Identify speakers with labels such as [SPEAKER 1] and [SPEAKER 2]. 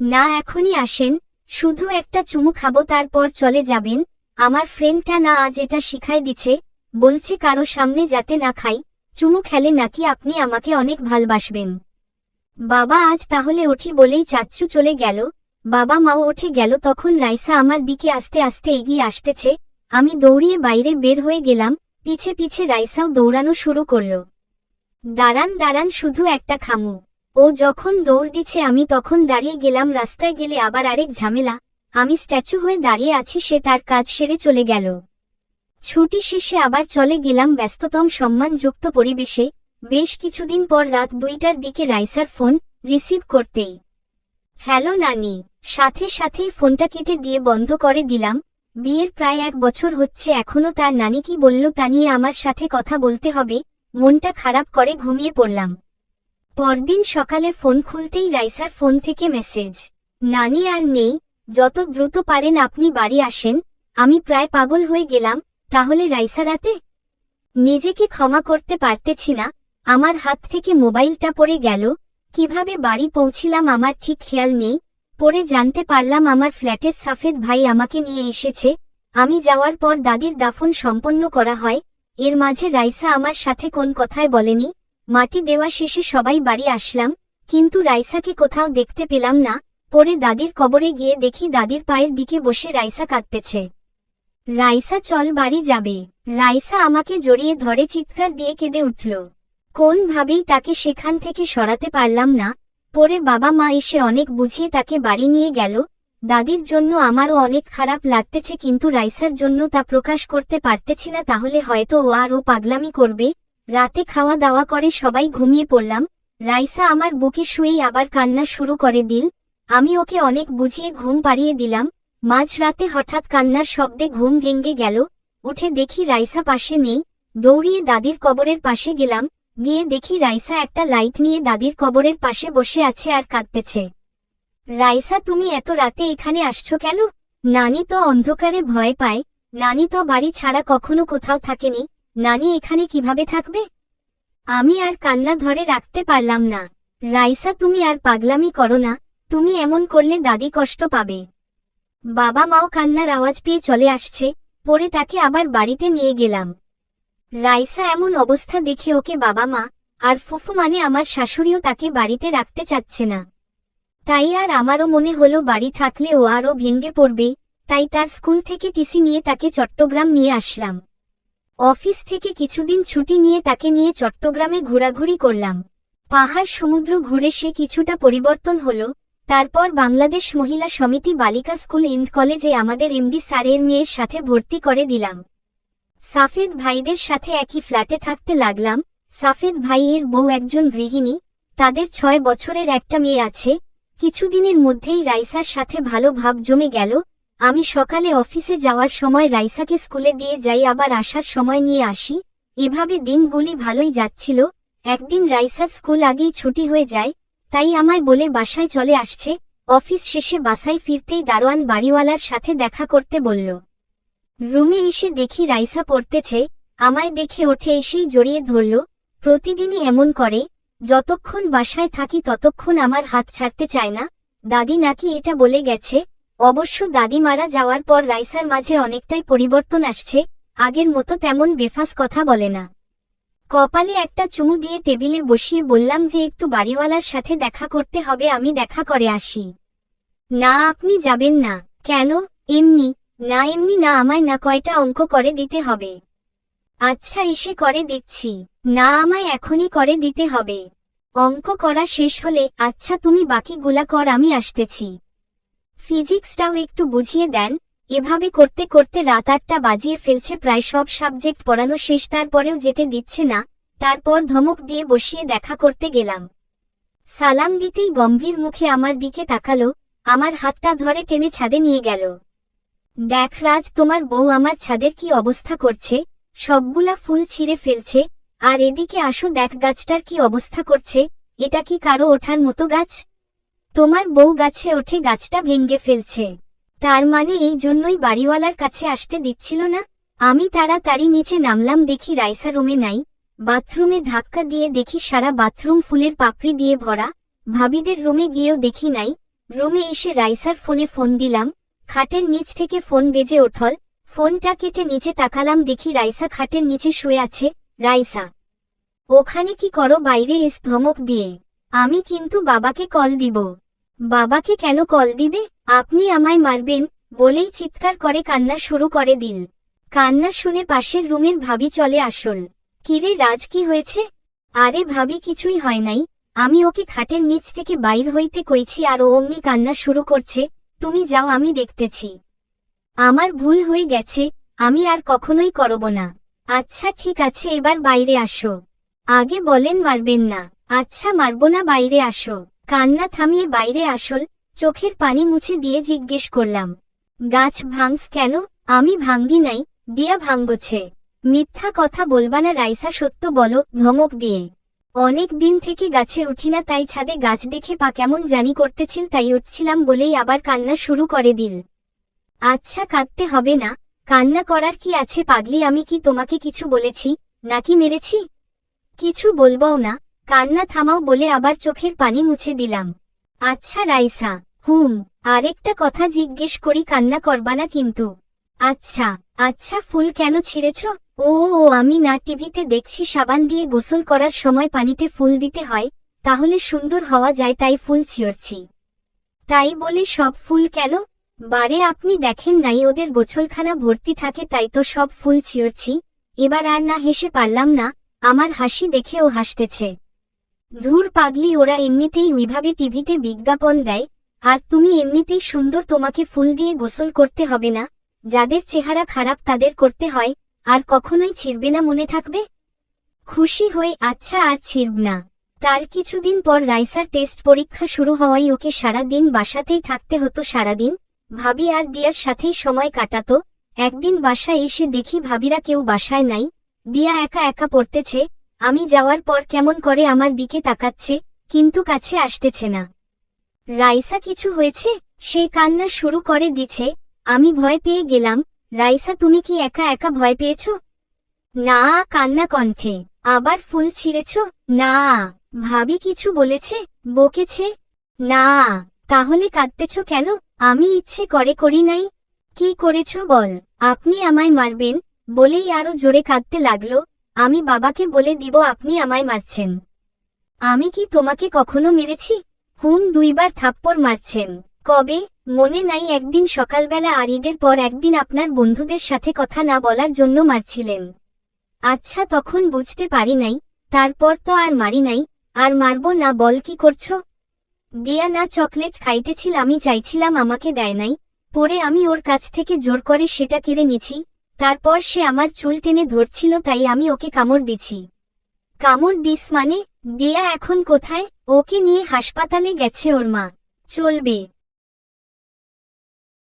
[SPEAKER 1] না, এখনই আসেন। শুধু একটা চুমু খাব, তারপর চলে যাবেন। আমার ফ্রেন্ডটা না, আজ এটা শিখাই দিছে। বলছে, কারও সামনে যাতে না খাই, চুমু খেলে নাকি আপনি আমাকে অনেক ভালবাসবেন? বাবা আজ তাহলে ওঠি বলেই চাচ্চু চলে গেল। বাবা মাও উঠে গেল, তখন রাইসা আমার দিকে আস্তে আস্তে এগিয়ে আসতেছে। আমি দৌড়িয়ে বাইরে বের হয়ে গেলাম। পিছে পিছে রাইসাও দৌড়ানো শুরু করল। দাঁড়ান দাঁড়ান, শুধু একটা খামু। ও যখন দৌড় দিছে আমি তখন দাঁড়িয়ে গেলাম রাস্তায় গেলে আবার আরেক ঝামেলা। আমি স্ট্যাচু হয়ে দাঁড়িয়ে আছি, সে তার কাজ সেরে চলে গেল। ছুটি শেষে আবার চলে গেলাম ব্যস্ততম সম্মানযুক্ত পরিবেশে। বেশ কিছুদিন পর রাত দুইটার দিকে রাইসার ফোন রিসিভ করতেই। হ্যালো নানি, সাথে সাথেই ফোনটা কেটে দিয়ে বন্ধ করে দিলাম। বিয়ের প্রায় এক বছর হচ্ছে, এখনও তার নানি কি বলল তা নিয়ে আমার সাথে কথা বলতে হবে। মনটা খারাপ করে ঘুমিয়ে পড়লাম। পরদিন সকালে ফোন খুলতেই রাইসার ফোন থেকে মেসেজ, নানি আর নেই, যত দ্রুত পারেন আপনি বাড়ি আসেন, আমি প্রায় পাগল হয়ে গেলাম, তাহলে রাইসা রাতে? নিজেকে ক্ষমা করতে পারতেছি না, আমার হাত থেকে মোবাইলটা পড়ে গেল, কীভাবে বাড়ি পৌঁছিলাম আমার ঠিক খেয়াল নেই পরে জানতে পারলাম আমার ফ্ল্যাটের সাফেদ ভাই আমাকে নিয়ে এসেছে, আমি যাওয়ার পর দাদির দাফন সম্পন্ন করা হয়, এর মাঝে রাইসা আমার সাথে কোন কথায় বলেনি মাটি দেওয়া শেষে সবাই বাড়ি আসলাম, কিন্তু রাইসাকে কোথাও দেখতে পেলাম না, পরে দাদির কবরে গিয়ে দেখি দাদির পায়ের দিকে বসে রাইসা কাঁদতেছে। রাইসা, চল বাড়ি যাবে। রাইসা আমাকে জড়িয়ে ধরে চিৎকার দিয়ে কেঁদে উঠল। কোনভাবেই তাকে সেখান থেকে সরাতে পারলাম না, পরে বাবা মা এসে অনেক বুঝিয়ে তাকে বাড়ি নিয়ে গেল। দাদির জন্য আমারও অনেক খারাপ লাগতেছে, কিন্তু রাইসার জন্য তা প্রকাশ করতে পারতেছি না, তাহলে হয়তো ও আর ও পাগলামি করবে। রাতে খাওয়া দাওয়া করে সবাই ঘুমিয়ে পড়লাম। রাইসা আমার বুকে শুয়েই আবার কান্না শুরু করে দিল আমি ওকে অনেক বুঝিয়ে ঘুম পাড়িয়ে দিলাম। মাঝরাতে হঠাৎ কান্নার শব্দে ঘুম ভেঙ্গে গেল। উঠে দেখি রাইসা পাশে নেই। দৌড়িয়ে দাদির কবরের পাশে গেলাম। গিয়ে দেখি রাইসা একটা লাইট নিয়ে দাদির কবরের পাশে বসে আছে আর কাঁদতেছে। রাইসা, তুমি এত রাতে এখানে আসছো কেন? নানি তো অন্ধকারে ভয় পায়। নানি তো বাড়ি ছাড়া কখনো কোথাও থাকেনি। নানি এখানে কীভাবে থাকবে? আমি আর কান্না ধরে রাখতে পারলাম না। রাইসা, তুমি আর পাগলামি করো না। তুমি এমন করলে দাদি কষ্ট পাবে। বাবা মাও কান্নার আওয়াজ পেয়ে চলে আসছে। পরে তাকে আবার বাড়িতে নিয়ে গেলাম। রাইসা এমন অবস্থা দেখে ওকে বাবা মা আর ফুফু মানে আমার শাশুড়িও তাকে বাড়িতে রাখতে চাচ্ছে না। তাই আর আমারও মনে হলো বাড়ি থাকলে ও আরও ভেঙ্গে পড়বে। তাই তার স্কুল থেকে টিসি নিয়ে তাকে চট্টগ্রাম নিয়ে আসলাম। অফিস থেকে কিছুদিন ছুটি নিয়ে তাকে নিয়ে চট্টগ্রামে ঘোরাঘুরি করলাম। পাহাড় সমুদ্র ঘুরে সে কিছুটা পরিবর্তন হলো, তারপর বাংলাদেশ মহিলা সমিতি বালিকা স্কুল এন্ড কলেজে আমাদের এমডি স্যারের মেয়ের সাথে ভর্তি করে দিলাম। সাফেদ ভাইদের সাথে একই ফ্ল্যাটে থাকতে লাগলাম। সাফেদ ভাইয়ের বউ একজন গৃহিণী, তাদের ছয় বছরের একটা মেয়ে আছে। কিছুদিনের মধ্যেই রাইসার সাথে ভালো ভাব জমে গেল আমি সকালে অফিসে যাওয়ার সময় রাইসাকে স্কুলে দিয়ে যাই, আবার আসার সময় নিয়ে আসি। এভাবে দিনগুলি ভালোই যাচ্ছিল। একদিন রাইসার স্কুল আগেই ছুটি হয়ে যায়, তাই আমায় বলে বাসায় চলে আসছে। অফিস শেষে বাসায় ফিরতেই দারোয়ান বাড়িওয়ালার সাথে দেখা করতে বলল, রুমে এসে দেখি রাইসা পড়তেছে। আমায় দেখে ওঠে এসেই জড়িয়ে ধরল, প্রতিদিনই এমন করে, যতক্ষণ বাসায় থাকি ততক্ষণ আমার হাত ছাড়তে চায় না। দাদি নাকি এটা বলে গেছে অবশ্য দাদি মারা যাওয়ার পর রাইসার মাঝে অনেকটাই পরিবর্তন আসছে, আগের মতো তেমন বেফাস কথা বলে না। কপালে একটা চুমু দিয়ে টেবিলে বসিয়ে বললাম যে একটু বাড়িওয়ালার সাথে দেখা করতে হবে, আমি দেখা করে আসি। না, আপনি যাবেন না। কেন? এমনি? না এমনি না, আমায় না কয়টা অঙ্ক করে দিতে হবে? আচ্ছা এসে করে দিচ্ছি। না, আমায় এখনই করে দিতে হবে। অঙ্ক করা শেষ হলে আচ্ছা তুমি বাকিগুলা কর, আমি আসতেছি। ফিজিক্সটাও একটু বুঝিয়ে দেন, এভাবে করতে করতে রাত আটটা বাজিয়ে ফেলছে প্রায় সব সাবজেক্ট পড়ানো শেষ, তারপরেও যেতে দিচ্ছে না, তারপর ধমক দিয়ে বসিয়ে দেখা করতে গেলাম। সালাম দিতেই গম্ভীর মুখে আমার দিকে তাকালো, আমার হাতটা ধরে টেনে ছাদে নিয়ে গেল। দেখ রাজ, তোমার বউ আমার ছাদের কি অবস্থা করছে? সবগুলা ফুল ছিঁড়ে ফেলছে, আর এদিকে আসো দেখ গাছটার কি অবস্থা করছে, এটা কি কারও ওঠার মতো গাছ? তোমার বউ গাছে ওঠে গাছটা ভেঙ্গে ফেলছে। তার মানে এই জন্যই বাড়িওয়ালার কাছে আসতে দিচ্ছিল না? আমি তাড়াতাড়ি নিচে নামলাম, দেখি রাইসা রুমে নাই। বাথরুমে ধাক্কা দিয়ে দেখি সারা বাথরুম ফুলের পাপড়ি দিয়ে ভরা। ভাবিদের রুমে গিয়েও দেখি নাই। রুমে এসে রাইসার ফোনে ফোন দিলাম। খাটের নিচ থেকে ফোন বেজে ওঠল। ফোনটা কেটে নিচে তাকালাম, দেখি রাইসা খাটের নিচে শুয়ে আছে। রাইসা, ওখানে কি করো বাইরে এস ধমক দিয়ে। আমি কিন্তু বাবাকে কল দিব। বাবাকে কেন কল দিবে? আপনি আমায় মারবেন, বলেই চিৎকার করে কান্না শুরু করে দিল। কান্না শুনে পাশের রুমের ভাবি চলে আসল। কিরে, রাজ, কি হয়েছে? আরে ভাবি, কিছুই হয় নাই। আমি ওকে খাটের নিচ থেকে বাইর হইতে কইছি আর ও অমনি কান্না শুরু করছে। তুমি যাও, আমি দেখতেছি। আমার ভুল হয়ে গেছে, আমি আর কখনোই করব না। আচ্ছা ঠিক আছে, এবার বাইরে আসো। আগে বলেন, মারবেন না। আচ্ছা মারব না, বাইরে আসো। কান্না থামিয়ে বাইরে আসল, চোখের পানি মুছে দিয়ে জিজ্ঞেস করলাম। গাছ ভাঙস কেন? আমি ভাঙ্গি নাই, দিয়া ভাঙ্গছে। মিথ্যা কথা বলবা না রাইসা, সত্য বলো, ধমক দিয়ে। অনেক দিন থেকে গাছে উঠি না, তাই ছাদে গাছ দেখে পা কেমন জানি করতেছিল, তাই উঠছিলাম বলেই আবার কান্না শুরু করে দিল। আচ্ছা কাঁদতে হবে না। কান্না করার কি আছে, পাগলি, আমি কি তোমাকে কিছু বলেছি, নাকি মেরেছি? কিছু বলবও না। কান্না থামাও বলে আবার চোখের পানি মুছে দিলাম। আচ্ছা রাইসা, হুম, আরেকটা কথা জিজ্ঞেস করি কান্না করবা না কিন্তু। আচ্ছা আচ্ছা ফুল কেন ছিঁড়েছ? ও ও আমি না টিভিতে দেখছি সাবান দিয়ে গোসল করার সময় পানিতে ফুল দিতে হয়, তাহলে সুন্দর হওয়া যায় তাই ফুল ছিঁড়ছি। তাই বলে সব ফুল কেন? বারে আপনি দেখেন নাই ওদের গোছলখানা ভর্তি থাকে তাই তো সব ফুল ছিঁড়ছি। এবার আর না হেসে পারলাম না, আমার হাসি দেখে ও হাসতেছে। ধুর পাগলি, ওরা এমনিতেই ওইভাবে টিভিতে বিজ্ঞাপন দেয়, আর তুমি এমনিতেই সুন্দর তোমাকে ফুল দিয়ে গোসল করতে হবে না, যাদের চেহারা খারাপ তাদের করতে হয়, আর কখনোই ছিড়বে না মনে থাকবে? খুশি হয়ে আচ্ছা আর ছিড়ব না। তার কিছুদিন পর রাইসার টেস্ট পরীক্ষা শুরু হওয়ায় ওকে সারাদিন বাসাতেই থাকতে হতো, সারাদিন। ভাবি আর দিয়ার সাথেই সময় কাটাতো। একদিন বাসায় এসে দেখি ভাবিরা কেউ বাসায় নাই, দিয়া একা একা পড়তেছে আমি যাওয়ার পর কেমন করে আমার দিকে তাকাচ্ছে, কিন্তু কাছে আসতেছে না। রাইসা কিছু হয়েছে? সে কান্না শুরু করে দিছে আমি ভয় পেয়ে গেলাম, রাইসা তুমি কি একা একা ভয় পেয়েছ? না, কান্না কণ্ঠে। আবার ফুল ছিঁড়েছ? না, ভাবি কিছু বলেছে, বকেছে। না, তাহলে কাঁদতেছ কেন? আমি ইচ্ছে করে করি নাই। কি করেছ বল, আপনি আমায় মারবেন, বলেই আরও জোরে কাঁদতে লাগল আমি বাবাকে বলে দিব আপনি আমায় মারছেন। আমি কি তোমাকে কখনো মেরেছি? হুম, দুইবার থাপ্পড় মারছেন। কবে? মনে নাই, একদিন সকালবেলা আর ঈদের পর একদিন আপনার বন্ধুদের সাথে কথা না বলার জন্য মারছিলেন। আচ্ছা তখন বুঝতে পারি নাই, তারপর তো আর মারি নাই, আর মারব না, বল কি করছ? দিয়া না চকলেট খাইতেছিল, আমি চাইছিলাম আমাকে দেয় নাই, পরে আমি ওর কাছ থেকে জোর করে সেটা কেড়ে নিছি তারপর সে আমার চুল টেনে ধরছিল তাই আমি ওকে কামড় দিছি। কামড় দিস মানে দিয়া এখন কোথায়? ওকে নিয়ে হাসপাতালে গেছে ওর মা। চলবে।